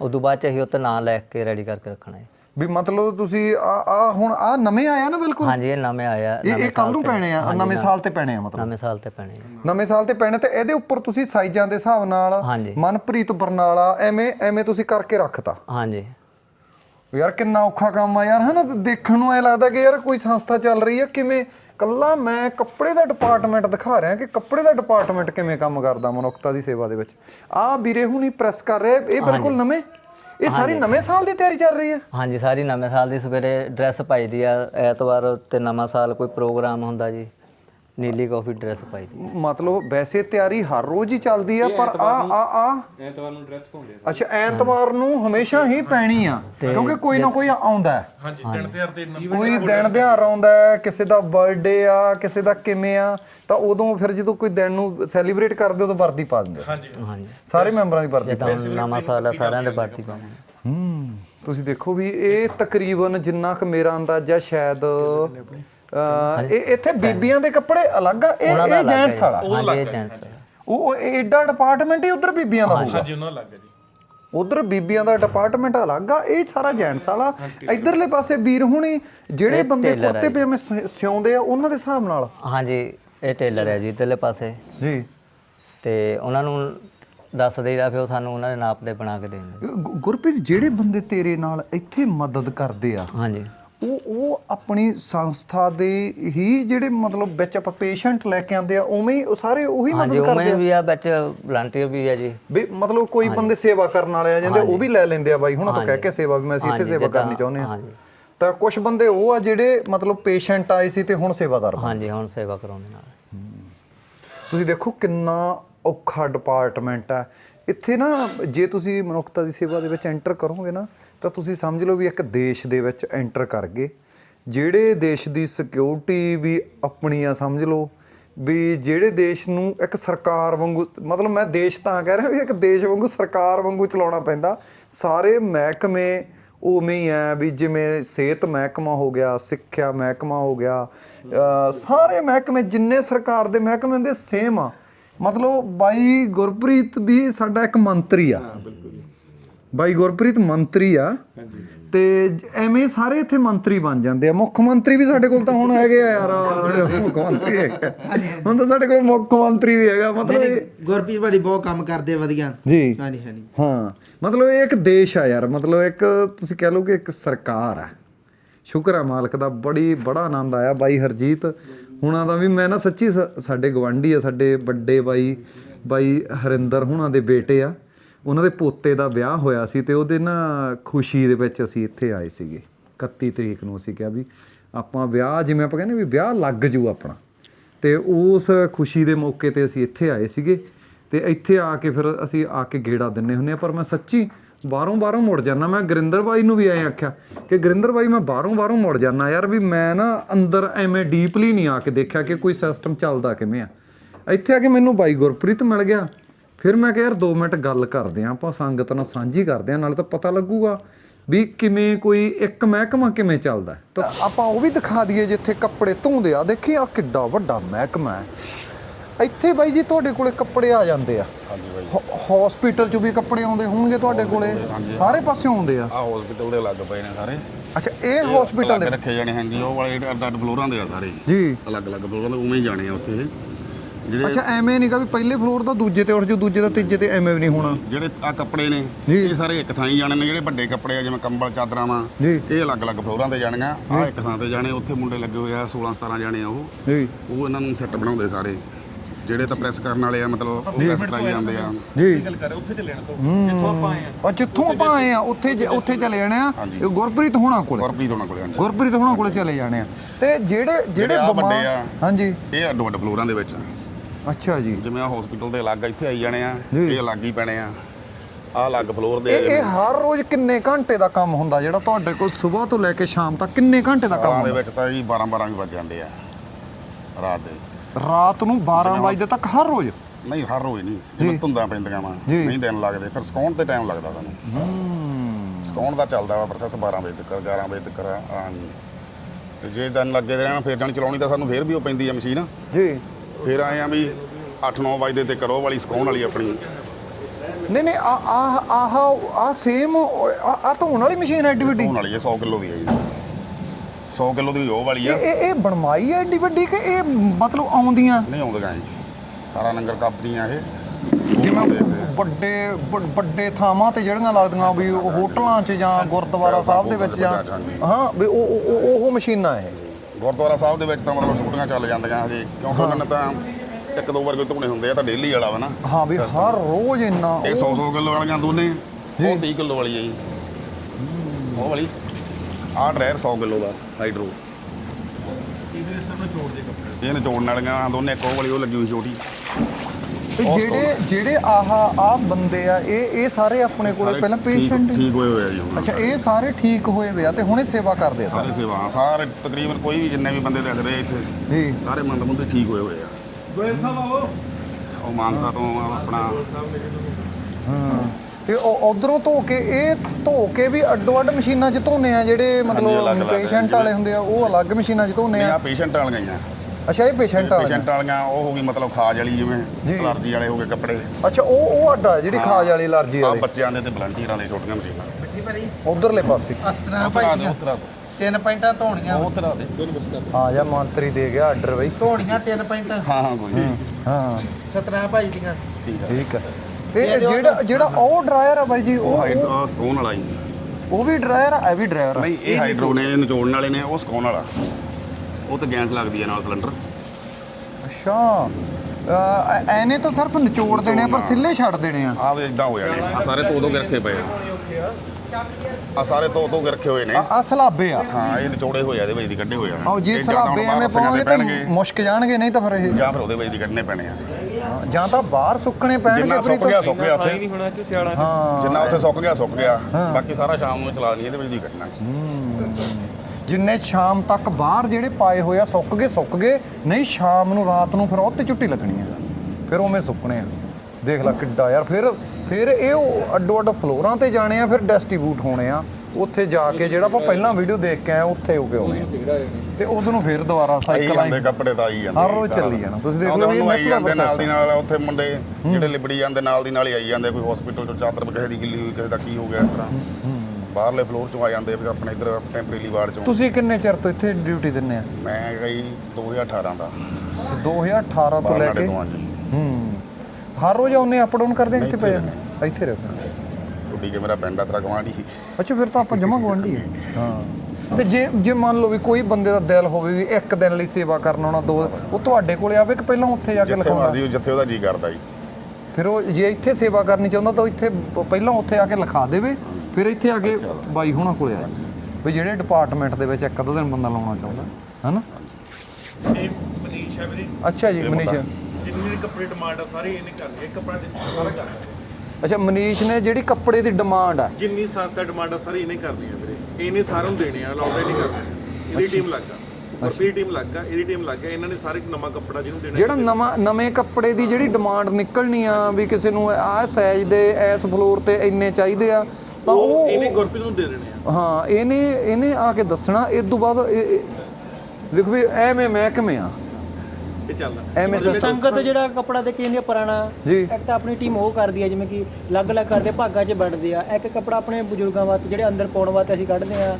ਉਦੋਂ ਬਾਅਦ ਚ ਅਸੀਂ ਉੱਤੇ ਨਾਂ ਲਿਖ ਕੇ ਰੈਡੀ ਕਰਕੇ ਰੱਖਣਾ ਹੈ। ਵੀ ਮਤਲਬ ਤੁਸੀਂ ਆ ਆ ਹੁਣ ਆ ਨਵੇਂ ਆਇਆ ਨਾ ਬਿਲਕੁਲ? ਹਾਂਜੀ ਇਹ ਨਵੇਂ ਆਇਆ ਇਹ ਇਹ ਕੱਲ ਨੂੰ। ਪੈਣੇ ਆ ਨਵੇਂ ਸਾਲ ਤੇ ਪੈਣੇ ਆ ਮਤਲਬ। ਨਵੇਂ ਸਾਲ ਤੇ ਪੈਣੇ ਆ। ਨਵੇਂ ਸਾਲ ਤੇ ਪੈਣੇ ਤੇ ਇਹਦੇ ਉੱਪਰ ਤੁਸੀਂ ਸਾਈਜ਼ਾਂ ਦੇ ਹਿਸਾਬ ਨਾਲ। ਮਨਪ੍ਰੀਤ ਬਰਨਾਲਾ ਐਵੇਂ ਐਵੇਂ ਤੁਸੀਂ ਕਰਕੇ ਰੱਖਤਾ। ਹਾਂਜੀ। ਯਾਰ ਕਿੰਨਾ ਔਖਾ ਕੰਮ ਆ ਯਾਰ ਹਨਾ? ਦੇਖਣ ਨੂੰ ਐ ਲੱਗਦਾ ਕਿ ਯਾਰ ਕੋਈ ਸੰਸਥਾ ਚੱਲ ਰਹੀ ਹੈ ਕਿਵੇਂ? ਕੱਲਾ ਮੈਂ ਕੱਪੜੇ ਦਾ ਡਿਪਾਰਟਮੈਂਟ ਦਿਖਾ ਰਿਹਾ ਕਿ ਕੱਪੜੇ ਦਾ ਡਿਪਾਰਟਮੈਂਟ ਕਿਵੇਂ ਕੰਮ ਕਰਦਾ ਮਨੁੱਖਤਾ ਦੀ ਸੇਵਾ ਦੇ ਵਿੱਚ। ਆਹ ਵੀਰੇ ਹੁਣੀ ਪ੍ਰੈਸ ਕਰ ਰਹੇ ਇਹ ਬਿਲਕੁਲ ਨਵੇਂ? ਇਹ ਸਾਰੀ ਨਵੇਂ ਸਾਲ ਦੀ ਤਿਆਰੀ ਚੱਲ ਰਹੀ ਹੈ? ਹਾਂਜੀ ਸਾਰੀ ਨਵੇਂ ਸਾਲ ਦੀ ਸਵੇਰੇ ਡਰੈਸ ਪਾਈ ਦੀ ਆ ਐਤਵਾਰ ਤੇ ਨਵਾਂ ਸਾਲ ਕੋਈ ਪ੍ਰੋਗਰਾਮ ਹੁੰਦਾ ਜੀ। ਨੀਲੀ ਕਾਫੀ ਡਰੈਸ ਪਾਈ ਦੀ। ਮਤਲਬ ਵੈਸੇ ਤਿਆਰੀ ਹਰ ਰੋਜ਼ ਹੀ ਚੱਲਦੀ ਆ ਪਰ ਆ ਆ ਆ ਐਤਵਾਰ ਨੂੰ ਡਰੈਸ ਪਾਉਂਦੇ ਅੱਛਾ ਐਤਵਾਰ ਨੂੰ ਹਮੇਸ਼ਾ ਹੀ ਪੈਣੀ ਆ ਕਿਉਂਕਿ ਕੋਈ ਨਾ ਕੋਈ ਆਉਂਦਾ ਹੈ। ਹਾਂਜੀ ਦਿਨ ਤਿਆਰ ਨੰਬਰ ਕੋਈ ਦਿਨ ਦਿਹਾੜ ਆਉਂਦਾ ਹੈ ਕਿਸੇ ਦਾ ਬਰਥਡੇ ਆ ਕਿਸੇ ਦਾ ਕਿਵੇਂ ਆ ਤਾਂ ਉਦੋਂ ਫਿਰ ਜਦੋਂ ਕੋਈ ਦਿਨ ਨੂੰ ਸੈਲੀਬ੍ਰੇਟ ਕਰਦੇ ਉਦੋਂ ਵਰਦੀ ਪਾ ਦਿੰਦੇ ਆ। ਹਾਂਜੀ। ਹਾਂਜੀ। ਸਾਰੇ ਮੈਂਬਰਾਂ ਦੀ ਵਰਦੀ ਜਿੱਦਾਂ ਹੁਣ ਨਵਾਂ ਸਾਲ ਆ ਸਾਰਿਆਂ ਦੇ ਬਾਤੀ ਪਾਵਾਂਗੇ। ਹੂੰ ਤੁਸੀਂ ਦੇਖੋ ਵੀ ਇਹ ਤਕਰੀਬਨ ਜਿੰਨਾ ਕੁ ਮੇਰਾ ਅੰਦਾਜ਼ਾ ਸ਼ਾਇਦ ਇਹ ਇੱਥੇ ਬੀਬੀਆਂ ਦੇ ਕੱਪੜੇ ਅਲੱਗ ਆ ਇਹ ਇਹ ਅਲੱਗ ਹੈ ਜੈਂਟਸ ਵਾਲਾ। ਹਾਂਜੀ ਇਹ ਜੈਂਟਸ ਉਹ ਏਡਾ ਡਿਪਾਰਟਮੈਂਟ ਹੀ ਉਧਰ ਬੀਬੀਆਂ ਦਾ ਹੋਊਗਾ। ਹਾਂਜੀ ਉਹਨਾਂ ਲੱਗ ਗਿਆ ਜੀ। ਉਧਰ ਬੀਬੀਆਂ ਦਾ ਡਿਪਾਰਟਮੈਂਟ ਅਲੱਗ ਆ ਇਹ ਸਾਰਾ ਜੈਂਟਸ ਵਾਲਾ। ਇਧਰਲੇ ਪਾਸੇ ਵੀਰ ਹੁਣੀ ਜਿਹੜੇ ਬੰਦੇ ਕੁੜਤੇ ਪਜਾਮੇ ਸਿਉਂਦੇ ਆ ਉਹਨਾਂ ਦੇ ਹਿਸਾਬ ਨਾਲ। ਹਾਂਜੀ ਇਹ ਟੇਲਰ ਹੈ ਜੀ ਇੱਧਰਲੇ ਪਾਸੇ। ਜੀ। ਤੇ ਉਹਨਾਂ ਨੂੰ ਦੱਸ ਦੇਈਦਾ ਫਿਰ ਉਹ ਸਾਨੂੰ ਉਹਨਾਂ ਦੇ ਨਾਪ ਦੇ ਬਣਾ ਕੇ ਦੇ ਦਿੰਦੇ। ਗੁਰਪ੍ਰੀਤ ਜਿਹੜੇ ਬੰਦੇ ਤੇਰੇ ਨਾਲ ਇੱਥੇ ਮਦਦ ਕਰਦੇ ਆ ਹਾਂਜੀ। ਉਹ ਉਹ ਆਪਣੀ ਸੰਸਥਾ ਦੇ ਹੀ ਜਿਹੜੇ ਮਤਲਬ ਵਿੱਚ ਆਪਾਂ ਪੇਸ਼ੈਂਟ ਲੈ ਕੇ ਆਉਂਦੇ ਆ ਉਵੇਂ ਹੀ ਸਾਰੇ ਉਹੀ ਹਾਂਜੀ ਮਦਦ ਕਰਦੇ ਆ? ਵੀ ਆ ਵਿੱਚ ਵਲੰਟੀਅਰ ਵੀ ਆ ਜੀ। ਵੀ ਮਤਲਬ ਕੋਈ ਬੰਦੇ ਸੇਵਾ ਕਰਨ ਵਾਲੇ ਆ ਜਾਂਦੇ ਉਹ ਵੀ ਲੈ ਲੈਂਦੇ ਆ ਬਾਈ ਹੁਣ ਤਾਂ ਕਹਿ ਕੇ ਸੇਵਾ ਵੀ ਮੈਂ ਅਸੀਂ ਇੱਥੇ ਹਾਂਜੀ, ਸੇਵਾ ਕਰਨੀ ਚਾਹੁੰਦੇ ਆ ਹਾਂਜੀ। ਤਾਂ ਕੁਝ ਬੰਦੇ ਉਹ ਆ ਜਿਹੜੇ ਮਤਲਬ ਪੇਸ਼ੈਂਟ ਆਏ ਸੀ ਤੇ ਹੁਣ ਸੇਵਾਦਾਰ ਹਾਂਜੀ ਹੁਣ ਸੇਵਾ ਕਰਾਉਂਦੇ ਨਾਲ। ਤੁਸੀਂ ਦੇਖੋ ਕਿੰਨਾ ਔਖਾ ਡਿਪਾਰਟਮੈਂਟ ਆ। ਇੱਥੇ ਨਾ ਜੇ ਤੁਸੀਂ ਮਨੁੱਖਤਾ ਦੀ ਸੇਵਾ ਦੇ ਵਿੱਚ ਐਂਟਰ ਕਰੋਗੇ ਨਾ ਤਾਂ ਤੁਸੀਂ ਸਮਝ ਲਓ ਵੀ ਇੱਕ ਦੇਸ਼ ਦੇ ਵਿੱਚ ਐਂਟਰ ਕਰ ਗਏ। ਜਿਹੜੇ ਦੇਸ਼ ਦੀ ਸਿਕਿਉਰਿਟੀ ਵੀ ਆਪਣੀ ਆ, ਸਮਝ ਲਓ ਵੀ ਜਿਹੜੇ ਦੇਸ਼ ਨੂੰ ਇੱਕ ਸਰਕਾਰ ਵਾਂਗੂ, ਮਤਲਬ ਮੈਂ ਦੇਸ਼ ਤਾਂ ਕਹਿ ਰਿਹਾ ਵੀ ਇੱਕ ਦੇਸ਼ ਵਾਂਗੂ ਸਰਕਾਰ ਵਾਂਗੂ ਚਲਾਉਣਾ ਪੈਂਦਾ। ਸਾਰੇ ਮਹਿਕਮੇ ਉਵੇਂ ਹੀ ਆ ਵੀ ਜਿਵੇਂ ਸਿਹਤ ਮਹਿਕਮਾ ਹੋ ਗਿਆ, ਸਿੱਖਿਆ ਮਹਿਕਮਾ ਹੋ ਗਿਆ ਸਾਰੇ ਮਹਿਕਮੇ ਜਿੰਨੇ ਸਰਕਾਰ ਦੇ ਮਹਿਕਮੇ ਹੁੰਦੇ ਸੇਮ ਆ। ਮਤਲਬ ਬਾਈ ਗੁਰਪ੍ਰੀਤ ਵੀ ਸਾਡਾ ਇੱਕ ਮੰਤਰੀ ਆ। ਬਾਈ ਗੁਰਪ੍ਰੀਤ ਮੰਤਰੀ ਆ। ਤੇ ਐਵੇਂ ਸਾਰੇ ਇੱਥੇ ਮੰਤਰੀ ਬਣ ਜਾਂਦੇ ਆ। ਮੁੱਖ ਮੰਤਰੀ ਵੀ ਸਾਡੇ ਕੋਲ ਤਾਂ ਹੁਣ ਹੈਗੇ ਆ ਯਾਰ। ਮੁੱਖ ਮੰਤਰੀ ਹੈਗਾ ਹੁਣ ਤਾਂ ਸਾਡੇ ਕੋਲ ਮੁੱਖ ਮੰਤਰੀ ਵੀ ਹੈਗਾ। ਮਤਲਬ ਗੁਰਪ੍ਰੀਤ ਭਾਜੀ ਬਹੁਤ ਕੰਮ ਕਰਦੇ ਵਧੀਆ। ਜੀ। ਹਾਂਜੀ ਹਾਂਜੀ। ਹਾਂ। ਮਤਲਬ ਇਹ ਇੱਕ ਦੇਸ਼ ਆ ਯਾਰ। ਮਤਲਬ ਇੱਕ ਤੁਸੀਂ ਕਹਿ ਲਓ ਕਿ ਇੱਕ ਸਰਕਾਰ ਆ। ਸ਼ੁਕਰ ਆ ਮਾਲਕ ਦਾ। ਬੜੀ ਬੜਾ ਆਨੰਦ ਆਇਆ। ਬਾਈ ਹਰਜੀਤ ਹੁਣਾਂ ਦਾ ਵੀ। ਮੈਂ ਨਾ ਸੱਚੀ ਸਾਡੇ ਗਵਾਂਢੀ ਆ ਸਾਡੇ ਵੱਡੇ ਬਾਈ ਬਾਈ ਹਰਿੰਦਰ ਹੁਣਾਂ ਦੇ ਬੇਟੇ ਆ। ਉਹਨਾਂ ਦੇ ਪੋਤੇ ਦਾ ਵਿਆਹ ਹੋਇਆ ਸੀ ਤੇ ਉਹਦੇ ਨਾ ਖੁਸ਼ੀ ਦੇ ਵਿੱਚ ਅਸੀਂ ਇੱਥੇ ਆਏ ਸੀਗੇ। 31 ਤਰੀਕ ਨੂੰ ਅਸੀਂ ਕਿਹਾ ਵੀ ਆਪਾਂ ਵਿਆਹ ਜਿਵੇਂ ਆਪਾਂ ਕਹਿੰਦੇ ਵੀ ਵਿਆਹ ਲੱਗ ਜੂ ਆਪਣਾ। ਤੇ ਉਸ ਖੁਸ਼ੀ ਦੇ ਮੌਕੇ ਤੇ ਅਸੀਂ ਇੱਥੇ ਆਏ ਸੀਗੇ ਤੇ ਇੱਥੇ ਆ ਕੇ ਫਿਰ ਅਸੀਂ ਆ ਕੇ ਗੇੜਾ ਦਿੰਨੇ ਹੁੰਨੇ ਆ। ਪਰ ਮੈਂ ਸੱਚੀ ਬਾਹਰੋਂ ਬਾਹਰੋਂ ਮੁੜ ਜਾਣਾ ਮੈਂ ਗਰਿੰਦਰ ਬਾਈ ਨੂੰ ਵੀ ਐਂ ਆਖਿਆ ਕਿ ਗਰਿੰਦਰ ਬਾਈ ਮੈਂ ਬਾਹਰੋਂ ਬਾਹਰੋਂ ਮੁੜ ਜਾਣਾ ਯਾਰ ਵੀ ਮੈਂ ਨਾ ਅੰਦਰ ਐਵੇਂ ਡੀਪਲੀ ਨਹੀਂ ਆ ਕੇ ਦੇਖਿਆ ਕਿ ਕੋਈ ਸਿਸਟਮ ਚੱਲਦਾ ਕਿਵੇਂ ਆ। ਇੱਥੇ ਆ ਕੇ ਮੈਨੂੰ ਬਾਈ ਗੁਰਪ੍ਰੀਤ ਮਿਲ ਗਿਆ। ਫਿਰ ਮੈਂ ਕਿਹਾ ਯਾਰ 2 ਮਿੰਟ ਗੱਲ ਕਰਦੇ ਆਂ ਆਪਾਂ ਸੰਗਤ ਨਾਲ ਸਾਂਝੀ ਕਰਦੇ ਆਂ ਨਾਲੇ ਤਾਂ ਪਤਾ ਲੱਗੂਗਾ ਵੀ ਕਿਵੇਂ ਕੋਈ ਇੱਕ ਮਹਿਕਮਾ ਕਿਵੇਂ ਚੱਲਦਾ। ਤਾਂ ਆਪਾਂ ਉਹ ਵੀ ਦਿਖਾ ਦਈਏ ਜਿੱਥੇ ਕੱਪੜੇ ਧੋਂਦੇ ਆ। ਦੇਖੀ ਆ ਕਿੱਡਾ ਵੱਡਾ ਮਹਿਕਮਾ ਹੈ। ਇੱਥੇ ਬਾਈ ਜੀ ਤੁਹਾਡੇ ਕੋਲੇ ਕੱਪੜੇ ਆ ਜਾਂਦੇ ਆ। ਹਸਪੀਟਲ 'ਚ ਵੀ ਕੱਪੜੇ ਆਉਂਦੇ ਹੋਣਗੇ ਤੁਹਾਡੇ ਕੋਲੇ? ਸਾਰੇ ਪਾਸੇ ਆਉਂਦੇ ਆ? ਆ ਹਸਪੀਟਲ ਦੇ ਲੱਗ ਪਏ ਨੇ ਸਾਰੇ। ਅੱਛਾ ਇਹ ਹਸਪੀਟਲ ਅਲੱਗ ਦੇ? ਰੱਖੇ ਜਾਣੇ ਹਾਂਜੀ ਉਹ ਵਾਲੇ ਅੱਡ ਅੱਡ ਫਲੋਰਾਂ ਦੇ ਆ ਸਾਰੇ। ਜੀ। ਅਲੱਗ ਅਲੱਗ ਫਲੋਰਾਂ ਦੇ ਉਵੇਂ ਹੀ ਜਾਣੇ ਆ ਉੱਥੇ। ਜਿਹੜੇ ਅੱਛਾ ਐਵੇਂ ਨਹੀਂਗਾ ਵੀ ਪਹਿਲੇ ਫਲੋਰ ਦਾ ਦੂਜੇ ਤੇ ਉੱਠ ਜਾਓ ਦੂਜੇ ਦਾ ਤੀਜੇ ਤੇ ਐਵੇਂ ਵੀ ਨਹੀਂ ਹੋਣਾ। ਜਿਹੜੇ ਆ ਕੱਪੜੇ ਨੇ ਜੀ। ਇਹ ਸਾਰੇ ਇੱਕ ਥਾਂ ਹੀ ਜਾਣੇ ਨੇ ਜਿਹੜੇ ਵੱਡੇ ਕੱਪੜੇ ਆ ਜਿਵੇਂ ਕੰਬਲ ਚਾਦਰਾਂ ਵਾ ਜੀ। ਇਹ ਅਲੱਗ-ਅਲੱਗ ਫਲੋਰਾਂ ਤੇ ਜਾਣੀਆਂ। ਆ ਇੱਕ ਥਾਂ ਤੇ ਜਾਣੇ ਉੱਥੇ ਮੁੰਡੇ ਲੱਗੇ ਹੋਏ ਆ 16 17 ਜਾਣੇ ਆ ਉਹ। ਜੀ। ਉਹ ਇਹਨਾਂ ਨੂੰ ਸੈੱਟ ਬਣਾਉਂਦੇ ਸਾਰੇ। ਜਿਹੜੇ ਤਾਂ ਪ੍ਰੈਸ ਕਰਨ ਵਾਲੇ ਆ ਮਤਲਬ ਉਹ ਪ੍ਰੈਸ ਕਰਾਈ ਜਾਂਦੇ ਆ। ਜੀ। ਗੱਲ ਕਰ ਉੱਥੇ ਚੱਲੇ ਨਾ ਤੋਂ। ਜਿੱਥੋਂ ਆਪਾਂ ਆਏ ਆ। ਆ ਜਿੱਥੋਂ ਆਪਾਂ ਆਏ ਆ ਉੱਥੇ ਜ- ਉੱਥੇ ਚਲੇ ਜਾਣੇ ਆ। ਹਾਂਜੀ। ਇਹ ਗੁਰਪ੍ਰੀਤ ਹੋਣਾ ਕੋਲੇ। ਗੁਰਪ੍ਰੀਤ ਉਹਨਾਂ ਕੋਲੇ ਗੁਰਪ੍ਰੀਤ ਹੋਣਾ ਕੋਲੇ ਚਲੇ ਜਾਣੇ ਆ। ਤੇ ਜਿਹੜੇ ਜਿਹੜੇ ਆਹ ਬਿਮਾਰ ਵੱਡੇ ਆ। ਹਾਂਜੀ। ਇਹ ਅੱਡ ਅੱਡ ਫਲੋਰਾਂ ਦੇ ਵਿੱਚ ਅੱਛਾ ਜੀ। ਜਿਵੇਂ ਆ ਹਸਪੀਟਲ ਦੇ ਅਲੱਗ ਇੱਥੇ ਆਈ ਜਾਣੇ ਆ ਜੀ। ਇਹ ਅਲੱਗ ਹੀ ਪੈਣੇ ਆ। ਆ ਅਲੱਗ ਫਲੋਰ ਦੇ ਇਹ ਇਹ ਹਰ ਰੋਜ਼ ਕਿੰਨੇ ਘੰਟੇ ਦਾ ਕੰਮ ਹੁੰਦਾ ਜਿਹੜਾ ਤੁਹਾਡੇ ਕੋਲ ਸਵੇਰ ਤੋਂ ਲੈ ਕੇ ਸ਼ਾਮ ਤੱਕ ਕਿੰਨੇ ਘੰਟੇ ਦਾ ਕੰਮ ਸਾਲਾਂ ਦੇ ਹੁੰਦਾ? ਵਿੱਚ ਤਾਂ ਜੀ 12 12 ਵੀ ਵੱਜ ਜਾਂਦੇ ਆ। ਰਾਤ ਦੇ। ਰਾਤ ਨੂੰ 12 ਵਜੇ ਤੱਕ ਹਰ ਰੋਜ਼? ਨਹੀਂ ਹਰ ਰੋਜ਼ ਨਹੀਂ। ਜਿਵੇਂ ਧੁੰਦਾਂ ਪੈਂਦੀਆਂ ਵਾ ਜੀ। ਨਹੀਂ ਦਿਨ ਲੱਗਦੇ ਫਿਰ ਸਕਾਉਣ ਤੇ ਟਾਈਮ ਲੱਗਦਾ ਸਾਨੂੰ। ਸਕਾਉਣ ਦਾ ਚੱਲਦਾ ਵਾ ਪ੍ਰੋਸੈਸ 12 ਵਜੇ ਤੱਕ 11 ਵਜੇ ਤੱਕ ਆ ਤੇ ਜੇ ਦਿਨ ਲੱਗੇ ਰਹਿਣ ਫਿਰ ਜਾਣੀ ਚਲਾਉਣੀ ਤਾਂ ਸਾਨੂੰ ਫਿਰ ਵੀ ਉਹ ਪੈਂਦੀ ਆ ਮਸ਼ੀਨ ਜੀ। ਫਿਰ ਆਏ ਆ ਵੀ 8-9 ਵਜੇ ਤੇ ਕਰੋ ਵਾਲੀ ਸਕਾਉਣ ਵਾਲੀ ਆਪਣੀ। ਨਹੀਂ ਨਹੀਂ ਆ ਆ ਆਹ ਆ ਸੇਮ ਆ ਧੋਣ ਵਾਲੀ ਮਸ਼ੀਨ ਐਡੀ ਵੱਡੀ? ਧੋਣ ਵਾਲੀ ਹੈ 100 ਕਿਲੋ ਦੀ ਹੈ ਜੀ। 100 ਕਿਲੋ ਦੀ ਉਹ ਵਾਲੀ ਆ। ਇਹ ਇਹ ਬਣਵਾਈ ਐ ਐਡੀ ਵੱਡੀ ਕਿ ਇਹ ਮਤਲਬ ਆਉਂਦੀਆਂ? ਨਹੀਂ ਆਉਂਦੀਆਂ ਜੀ। ਸਾਰਾ ਨੰਗਰ ਕੰਪਨੀ ਆ ਇਹ ਜਿਵੇਂ। ਵੱਡੇ ਵੱਡੇ ਥਾਵਾਂ ਤੇ ਜਿਹੜੀਆਂ ਲੱਗਦੀਆਂ ਵੀ ਹੋਟਲਾਂ 'ਚ ਜਾਂ ਗੁਰਦੁਆਰਾ ਸਾਹਿਬ ਦੇ ਵਿੱਚ ਜਾਂ। ਹਾਂ ਵੀ ਉਹ ਉਹ- ਮਸ਼ੀਨਾਂ ਇਹ। ਗੁਰਦੁਆਰਾ ਸਾਹਿਬ ਦੇ ਵਿੱਚ ਤਾਂ ਮਤਲਬ ਛੁੱਟੀਆਂ ਚੱਲ ਜਾਂਦੀਆਂ ਹਜੇ ਕਿਉਂਕਿ ਉਹਨਾਂ ਨੇ ਤਾਂ ਇੱਕ ਦੋ ਵਾਰ ਕੋਈ ਧੋਣੇ ਹੁੰਦੇ ਆ ਤਾਂ ਡੇਲੀ ਵਾਲਾ ਵਾ ਨਾ। ਹਾਂ ਵੀ ਹਰ ਰੋਜ਼ ਇੰਨਾ ਇਹ 100 100 ਕਿਲੋ ਵਾਲੀਆਂ ਦੋਨੇ। ਜੀ। ਉਹ 30 ਕਿਲੋ ਵਾਲੀ ਹੈ ਜੀ। ਉਹ ਵਾਲੀ। ਆਹ ਡਰਾਇਰ 100 ਕਿਲੋ ਦਾ ਹਾਈਡਰੋ। ਇਹਦੇ ਸਭ ਨੂੰ ਜੋੜ ਦੇ ਕੱਪੜੇ। ਇਹ ਨਿਚੋੜਨ ਵਾਲੀਆਂ ਦੋਨੇ ਇੱਕ ਉਹ ਵਾਲੀ ਉਹ ਲੱਗੀ ਹੋਈ ਛੋਟੀ। ਤੇ ਉਹ ਜਿਹੜੇ ਜਿਹੜੇ ਆਹ ਆ ਬੰਦੇ ਆ ਇਹ ਇਹ ਸਾਰੇ ਆਪਣੇ ਕੋਲੇ ਪਹਿਲਾਂ ਪੇਸ਼ੈਂਟ ਠੀਕ ਹੋਏ ਹੋਏ ਆ ਜੀ ਹੁਣ। ਅੱਛਾ ਇਹ ਸਾਰੇ ਠੀਕ ਹੋਏ ਵੇ ਆ ਤੇ ਹੁਣੇ ਸੇਵਾ ਕਰਦੇ ਆ ਸਾਰੇ ਸੇਵਾ ਸਾਰੇ ਤਕਰੀਬਨ ਕੋਈ ਵੀ ਜਿੰਨੇ ਵੀ ਬੰਦੇ ਦਿਖ ਰਹੇ ਇੱਥੇ ਜੀ। ਸਾਰੇ ਮੰਦ ਮੁੰਦੇ ਠੀਕ ਹੋਏ ਹੋਏ ਆ। ਗੋਇਲ ਸਾਹਿਬ ਆਓ। ਉਹ ਮਾਨਸਾ ਤੋਂ ਆਪਣਾ ਹਾਂ। ਤੇ ਉਹ ਉਧਰੋਂ ਧੋ ਕੇ ਇਹ ਧੋ ਕੇ ਵੀ ਅੱਡੋ ਅੱਡ ਮਸ਼ੀਨਾਂ 'ਚ ਧੋਨੇ ਆ ਜਿਹੜੇ ਮਤਲਬ ਅਲੱਗ-ਅਲੱਗ ਪੇਸ਼ੈਂਟ ਵਾਲੇ ਹੁੰਦੇ ਆ ਉਹ ਅਲੱਗ ਮਸ਼ੀਨਾਂ 'ਚ ਧੋਨੇ ਆ? ਆ ਪੇਸ਼ੈਂਟ ਵਾਲੀਆਂ ਹੀ ਆ ਅੱਛਾ ਇਹ ਪੇਸ਼ੈਂਟ ਵਾਲੇ ਪੇਸ਼ੈਂਟ ਵਾਲੀਆਂ ਉਹ ਹੋ ਗਈ ਮਤਲਬ ਖਾਜ ਵਾਲੀ ਜਿਵੇਂ। ਅਲਰਜੀ ਵਾਲੇ ਹੋ ਗਏ ਕੱਪੜੇ। ਅੱਛਾ ਉਹ ਉਹ ਅੱਡਾ ਜਿਹੜੀ ਖਾਜ ਵਾਲੀ ਅਲਰਜੀ ਆ ਵਾਲੀ ਬੱਚਿਆਂ ਦੇ ਤੇ ਵਲੰਟੀਅਰਾਂ ਦੇ ਛੋਟੀਆਂ ਮਸ਼ੀਨਾਂ। ਉਧਰਲੇ ਪਾਸੇ। ਅਸਤਰਾ ਭਾਈ ਦੀਆਂ ਤਿੰਨ ਪੈਂਟਾਂ ਧੋਣੀਆਂ। ਹਾਂ ਜਾਂ ਮੰਤਰੀ ਦੇ ਗਿਆ ਆਰਡਰ ਬਈ। ਧੋਣੀਆਂ ਤਿੰਨ ਪੈਂਟਾਂ। ਹਾਂ ਹਾਂ ਕੋਈ ਹਾਂ। ਸਤਰਾ ਭਾਈ ਦੀਆਂ। ਠੀਕ ਆ। ਠੀਕ ਆ। ਤੇ ਜਿਹੜਾ ਜਿਹੜਾ ਉਹ ਡਰਾਇਰ ਆ ਬਾਈ ਜੀ ਉਹ ਉਹ ਹਾਈਡਰੋ ਸਕੂਨ ਵਾਲਾ ਹੀ। ਉਹ ਵੀ ਡਰਾਇਰ ਆ ਇਹ ਵੀ ਡਰਾਇਰ ਆ। ਨਹੀਂ ਇਹ ਹਾਈਡਰੋ ਨੇ ਨਿਚੋੜਨ ਵਾਲੇ ਨੇ ਉਹ ਸਕੂਨ ਵਾਲਾ। ਉਹ ਤੇ ਗੈਸ ਲੱਗਦੀ ਹੈ ਨਾਲ ਸਿਲੰਡਰ। ਅੱਛਾ। ਅਹ, ਐ- ਐਨੇ ਤਾਂ ਸਿਰਫ ਨਿਚੋੜ ਦੇਣੇ ਆ ਪਰ ਸਿੱਲੇ ਛੱਡ ਦੇਣੇ ਆ। ਆਹ ਵੀ ਇਦਾਂ ਹੋ ਜਾਣੇ ਆ। ਸਾਰੇ ਧੋ ਧੋ ਕੇ ਰੱਖੇ ਪਏ ਆ। ਆ ਸਾਰੇ ਧੋ ਧੋ ਕੇ ਰੱਖੇ ਹੋਏ ਨੇ। ਆ ਸਲਾਬੇ ਆ। ਹਾਂ ਇਹ ਨਿਚੋੜੇ ਹੋਏ ਆ ਇਹਦੇ ਵਿੱਚ ਦੀ ਕੱਢੇ ਹੋਏ ਆ। ਆਹ ਜੇ ਇਹ ਜਾਂ ਤਾਂ ਹੁਣ ਸਲਾਬੇ ਬਾਹਰ ਐਵੇਂ ਪੈਣਗੇ, ਤਾਂ ਮੁਸ਼ਕ ਜਾਣਗੇ ਨਹੀਂ ਤਾਂ ਫਿਰ ਇਹ ਜਾਂ ਫਿਰ ਉਹਦੇ ਵਿੱਚ ਦੀ ਕੱਢਣੇ ਪੈਣੇ ਆ। ਜਾਂ ਤਾਂ ਬਾਹਰ ਸੁੱਕਣੇ ਪੈਣਗੇ ਜਿੰਨਾ ਸੁੱਕ ਗਿਆ ਸੁੱਕ ਗਿਆ ਉੱਥੇ। ਹੋਣਾ ਚ ਸਿਆਲਾ ਹਾਂ। ਜਿੰਨਾ ਉੱਥੇ ਸੁੱਕ ਗਿਆ ਸੁੱਕ ਗਿਆ। ਬਾਕੀ ਸਾਰਾ ਸ਼ਾਮ ਨੂੰ ਚਲਾ ਨਹੀਂ ਇਹਦੇ ਵਿੱਚ ਦੀ ਕੱਢਣਾ। ਜਿੰਨੇ ਸ਼ਾਮ ਤੱਕ ਬਾਹਰ ਜਿਹੜੇ ਪਾਏ ਹੋਏ ਆ ਸੁੱਕ ਗਏ ਸੁੱਕ ਗਏ ਨਹੀਂ ਸ਼ਾਮ ਨੂੰ ਰਾਤ ਨੂੰ ਫਿਰ ਉਹ ਤੇ ਝੁੱਟੀ ਲੱਗਣੀ ਆ। ਫਿਰ ਉਵੇਂ ਸੁੱਕਣੇ ਆ। ਦੇਖ ਲੈ ਕਿੱਡਾ ਯਾਰ ਫਿਰ ਫਿਰ ਇਹ ਉਹ ਅੱਡੋ ਅੱਡ ਫਲੋਰਾਂ ਤੇ ਜਾਣੇ ਆ ਫਿਰ ਡਿਸਟ੍ਰੀਬਿਊਟ ਹੋਣੇ ਆ। ਉੱਥੇ ਜਾ ਕੇ ਜਿਹੜਾ ਆਪਾਂ ਪਹਿਲਾਂ ਵੀਡੀਓ ਦੇਖ ਕੇ ਆਏ ਉੱਥੇ ਹੋ ਕੇ ਆਉਣੇ ਆ ਤੇ ਉਦੋਂ ਨੂੰ ਫਿਰ ਦੁਬਾਰਾ ਸਾਈਕਲ ਆਈ ਕੱਪੜੇ ਤਾਂ ਆਈ ਜਾਂਦੇ ਹਰ ਰੋਜ਼। ਚੱਲੀ ਜਾਣਾ। ਤੁਸੀਂ ਦੇਖ ਲਓ ਇਹ ਆਈ ਜਾਂਦੇ ਨਾਲ ਦੀ ਨਾਲ ਉੱਥੇ ਮੁੰਡੇ ਜਿਹੜੇ ਲਿਬੜੀ ਜਾਂਦੇ ਨਾਲ ਦੀ ਨਾਲ ਹੀ ਆਈ ਜਾਂਦੇ ਕੋਈ ਹਸਪੀਟਲ ਚੋਂ ਚਾਦਰ ਕਿਸੇ ਦੀ ਗਿੱਲੀ ਹੋਈ ਕਿਸੇ ਦਾ ਕੀ ਹੋ ਗਿਆ ਇਸ ਤਰ੍ਹਾਂ। ਬਾਹਰਲੇ ਫਲੋਰ ਚੋਂ ਆ ਜਾਂਦੇ ਫਿਰ ਆਪਣੇ ਇੱਧਰ ਟੈਂਪਰੇਰੀ ਵਾਰਡ ਚੋਂ। ਤੁਸੀਂ ਕਿੰਨੇ ਚਿਰ ਤੋਂ ਇੱਥੇ ਡਿਊਟੀ ਦਿੰਨੇ ਆ? ਮੈਂ ਗਈ 2018 ਦਾ। 2018 ਤੋਂ ਲੈ ਕੇ? ਹੂੰ। ਹਰ ਰੋਜ਼ ਆਉਨੇ ਅਪ ਡਾਊਨ ਕਰਦੇ ਕਿੱਥੇ ਇੱਥੇ ਪਏ ਆ? ਇੱਥੇ ਰਹੋ ਟੁੱਡੀ ਕੇ ਮੇਰਾ ਪਿੰਡ ਆ ਤੇਰਾ ਗਵਾਂਢੀ ਅੱਛਾ ਫਿਰ ਤਾਂ ਆਪਾਂ ਜਮਾ ਗਵੰਡੀ ਹੈ। ਤੇ ਜੇ ਜੇ ਮੰਨ ਲਓ ਵੀ ਕੋਈ ਬੰਦੇ ਦਾ ਦਿਲ ਹੋਵੇ ਵੀ ਇੱਕ ਦਿਨ ਲਈ ਸੇਵਾ ਕਰਨ ਆਉਣਾ ਦੋ ਉਹ ਤੁਹਾਡੇ ਕੋਲੇ ਆਵੇ ਕਿ ਪਹਿਲਾਂ ਉੱਥੇ ਜਾ ਕੇ ਲਿਖਾਉਂਦਾ? ਜਿੱਥੇ ਉਹਦਾ ਜੀ ਕਰਦਾ ਜੀ। ਫਿਰ ਉਹ ਜੇ ਇੱਥੇ ਸੇਵਾ ਕਰਨੀ ਚਾਹੁੰਦਾ ਤਾਂ ਉਹ ਇੱਥੇ ਪਹਿਲਾਂ ਉੱਥੇ ਆ ਕੇ ਲਿਖਾ ਦੇਵੇ ਫਿਰ ਇੱਥੇ ਆ ਕੇ ਬਾਈ ਹੋਣਾ ਕੋਲੇ ਆ ਵੀ ਜਿਹੜੇ ਡਿਪਾਰਟਮੈਂਟ ਦੇ ਵਿੱਚ ਇੱਕ ਅੱਧਾ ਦਿਨ ਬੰਦਾ ਲਾਉਣਾ ਚਾਹੁੰਦਾ ਹਨਾ? ਇਹ ਮਨੀਸ਼ ਹੈ ਵੀਰੇ। ਅੱਛਾ ਜੀ ਮਨੀਸ਼। ਜਿੰਨੀ ਵੀ ਕੱਪੜੇ ਡਿਮਾਂਡ ਆ ਸਾਰੇ ਇਹਨੇ ਕਰਨੀ ਹੈ ਕੱਪੜਾ ਡਿਸਕਾਊਂਟ ਸਾਰਾ ਕਰਦਾ ਅੱਛਾ ਮਨੀਸ਼ ਨੇ ਜਿਹੜੀ ਕੱਪੜੇ ਦੀ ਡਿਮਾਂਡ ਆ। ਜਿੰਨੀ ਸੰਸਥਾ ਡਿਮਾਂਡ ਆ ਸਾਰੀ ਇਹਨੇ ਕਰਨੀ ਹੈ ਵੀਰੇ। ਇਹਨੇ ਸਾਰਿਆਂ ਨੂੰ ਦੇਣੇ ਆ ਅਲਾਉਡ ਨਹੀਂ ਕਰਨੀ। ਇਹਦੀ ਟੀਮ ਲੱਗਾ ਗੁਰਪ੍ਰੀਤ ਟੀਮ ਲੱਗਾ ਇਹਦੀ ਟੀਮ ਲੱਗਾ ਇਹਨਾਂ ਨੇ ਸਾਰੇ ਨਵਾਂ ਕੱਪੜਾ ਜਿਹਨੂੰ ਦੇਣਾ ਜਿਹੜਾ ਨਵਾਂ ਨਵੇਂ ਕੱਪੜੇ ਦੀ ਜਿਹੜੀ ਡਿਮਾਂਡ ਨਿਕਲਣੀ ਆ ਵੀ ਕਿਸੇ ਨੂੰ ਆਹ ਸਾਈਜ਼ ਦੇ ਇਸ ਫਲੋਰ ਤੇ ਇੰਨੇ ਚਾਹੀਦੇ ਆ ਤਾਂ ਉਹ ਉਹ ਇਹਨੇ ਗੁਰਪ੍ਰੀਤ ਨੂੰ ਦੇ ਦੇਣੇ ਆ। ਹਾਂ ਇਹਨੇ ਇਹਨੇ ਆ ਕੇ ਦੱਸਣਾ ਇਸ ਤੋਂ ਬਾਅਦ ਇਹ- ਇਹ- ਦੇਖੋ ਵੀ ਐਵੇਂ ਮਹਿਕਮੇ ਆ। ਇਹ ਚੱਲਦਾ। ਐਵੇਂ ਸੰਗਤ ਜਿਹੜਾ ਕੱਪੜਾ ਦੇ ਕੇ ਜਾਂਦੀ ਆ ਪੁਰਾਣਾ ਇੱਕ ਤਾਂ ਆਪਣੀ ਟੀਮ ਉਹ ਕਰਦੀ ਆ ਜਿਵੇਂ ਕਿ ਅਲੱਗ-ਅਲੱਗ ਕਰਦੇ ਭਾਗਾਂ 'ਚ ਵੰਡਦੇ ਆ। ਇੱਕ ਕੱਪੜਾ ਆਪਣੇ ਬਜ਼ੁਰਗਾਂ ਵਾਸਤੇ ਜਿਹੜੇ ਅੰਦਰ ਪਾਉਣ ਵਾਸਤੇ ਅਸੀਂ ਕੱਢਦੇ ਆ।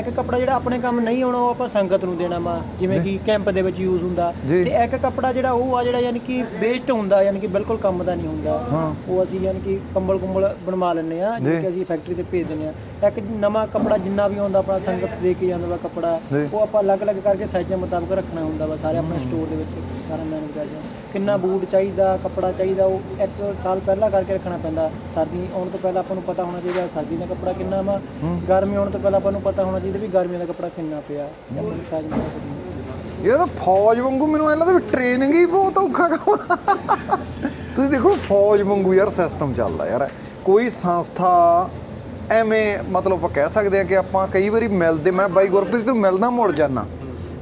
ਇੱਕ ਕੱਪੜਾ ਜਿਹੜਾ ਆਪਣੇ ਕੰਮ ਨਹੀਂ ਆਉਣਾ ਉਹ ਆਪਾਂ ਸੰਗਤ ਨੂੰ ਦੇਣਾ ਵਾ। ਜਿਵੇਂ ਕਿ ਕੈਂਪ ਦੇ ਵਿੱਚ ਯੂਜ਼ ਹੁੰਦਾ। ਤੇ ਇੱਕ ਕੱਪੜਾ ਜਿਹੜਾ ਉਹ ਆ ਜਿਹੜਾ ਯਾਨੀ ਕਿ ਵੇਸਟ ਹੁੰਦਾ ਯਾਨੀ ਕਿ ਬਿਲਕੁਲ ਕੰਮ ਦਾ ਨਹੀਂ ਹੁੰਦਾ। ਹਾਂ। ਉਹ ਅਸੀਂ ਯਾਨੀ ਕਿ ਕੰਬਲ ਕੁੰਬਲ ਬਣਵਾ ਲੈਂਦੇ ਆ ਜਿਵੇਂ ਕਿ ਅਸੀਂ ਫੈਕਟਰੀ ਤੇ ਭੇਜ ਦਿੰਦੇ ਆ। ਇੱਕ ਨਵਾਂ ਕੱਪੜਾ ਜਿੰਨਾ ਵੀ ਆਉਂਦਾ ਆਪਣਾ ਸੰਗਤ ਦੇ ਕੇ ਜਾਂਦਾ ਵਾ ਕੱਪੜਾ। ਉਹ ਆਪਾਂ ਅਲੱਗ-ਅਲੱਗ ਕਰਕੇ ਸਾਈਜ਼ਾਂ ਮੁਤਾਬਕ ਰੱਖਣਾ ਹੁੰਦਾ ਵਾ ਸਾਰੇ ਆਪਣੇ ਸਟੋਰ ਦੇ ਵਿੱਚ ਸਾਰਾ ਮੈਨੇਜ ਕਰਦੇ ਕਿੰਨਾ ਬੂਟ ਚਾਹੀਦਾ ਕੱਪੜਾ ਚਾਹੀਦਾ ਉਹ ਇੱਕ ਸਾਲ ਪਹਿਲਾਂ ਕਰਕੇ ਰੱਖਣਾ ਪੈਂਦਾ। ਸਰਦੀ ਆਉਣ ਤੋਂ ਪਹਿਲਾਂ ਆਪਾਂ ਨੂੰ ਪਤਾ ਹੋਣਾ ਚਾਹੀਦਾ ਸਰਦੀ ਦਾ ਕੱਪੜਾ ਕਿੰਨਾ ਵਾ। ਗਰਮੀ ਆਉਣ ਤੋਂ ਪਹਿਲਾਂ ਆਪਾਂ ਨੂੰ ਪਤਾ ਹੋਣਾ ਚਾਹੀਦਾ ਵੀ ਗਰਮੀ ਦਾ ਕੱਪੜਾ ਕਿੰਨਾ ਪਿਆ। ਸਾਈਜ਼ ਤਾਂ ਫੌਜ ਵਾਂਗੂ ਮੈਨੂੰ ਐਂ ਲੱਗਦਾ ਵੀ ਟ੍ਰੇਨਿੰਗ ਹੀ ਬਹੁਤ ਔਖਾ ਕੰਮ ਤੁਸੀਂ ਦੇਖੋ ਫੌਜ ਵਾਂਗੂ ਯਾਰ ਸਿਸਟਮ ਚੱਲਦਾ ਯਾਰ। ਕੋਈ ਸੰਸਥਾ ਐਵੇਂ ਮਤਲਬ ਆਪਾਂ ਕਹਿ ਸਕਦੇ ਆ ਕਿ ਆਪਾਂ ਕਈ ਵਾਰੀ ਮਿਲਦੇ ਮੈਂ ਬਾਈ ਗੁਰਪ੍ਰੀਤ ਨੂੰ ਮਿਲਦਾ ਮੁੜ ਜਾਣਾ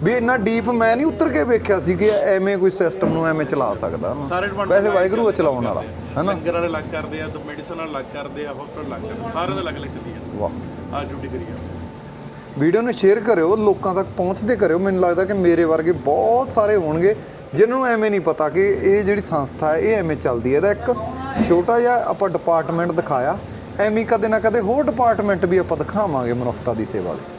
ਵੀ ਇੰਨਾ ਡੀਪ ਮੈਂ ਨਹੀਂ ਉਤਰ ਕੇ ਵੇਖਿਆ ਸੀ ਕਿ ਐਵੇਂ ਕੋਈ ਸਿਸਟਮ ਨੂੰ ਐਵੇਂ ਚਲਾ ਸਕਦਾ। ਸਾਰੇ ਵੈਸੇ ਵਾਹਿਗੁਰੂ ਆ ਚਲਾਉਣ ਵਾਲਾ ਹਨਾ ਲੰਗਰ ਵਾਲੇ ਲੱਗ ਕਰਦੇ ਆ ਤੇ ਮੈਡੀਸਨ ਵਾਲੇ ਲੱਗ ਕਰਦੇ ਆ ਹਸਪੀਟਲ ਲੱਗ ਕਰਦੇ ਆ, ਸਾਰਿਆਂ ਦੇ ਅਲੱਗ-ਅਲੱਗ ਚੱਲੀ ਜਾਂਦਾ ਵਾਹ। ਆ ਡਿਊਟੀ ਕਰੀ ਜਾਂਦੇ ਵੀਡੀਓ ਨੂੰ ਸ਼ੇਅਰ ਕਰਿਓ ਲੋਕਾਂ ਤੱਕ ਪਹੁੰਚਦੇ ਕਰਿਓ। ਮੈਨੂੰ ਲੱਗਦਾ ਕਿ ਮੇਰੇ ਵਰਗੇ ਬਹੁਤ ਸਾਰੇ ਹੋਣਗੇ ਜਿਨ੍ਹਾਂ ਨੂੰ ਐਵੇਂ ਨਹੀਂ ਪਤਾ ਕਿ ਇਹ ਜਿਹੜੀ ਸੰਸਥਾ ਹੈ ਇਹ ਐਵੇਂ ਚੱਲਦੀ ਹੈ। ਇਹਦਾ ਇੱਕ ਛੋਟਾ ਜਿਹਾ ਆਪਾਂ ਡਿਪਾਰਟਮੈਂਟ ਦਿਖਾਇਆ। ਐਵੇਂ ਕਦੇ ਨਾ ਕਦੇ ਹੋਰ ਡਿਪਾਰਟਮੈਂਟ ਵੀ ਆਪਾਂ ਦਿਖਾਵਾਂਗੇ ਮਨੁੱਖਤਾ ਦੀ ਸੇਵਾ ਲਈ।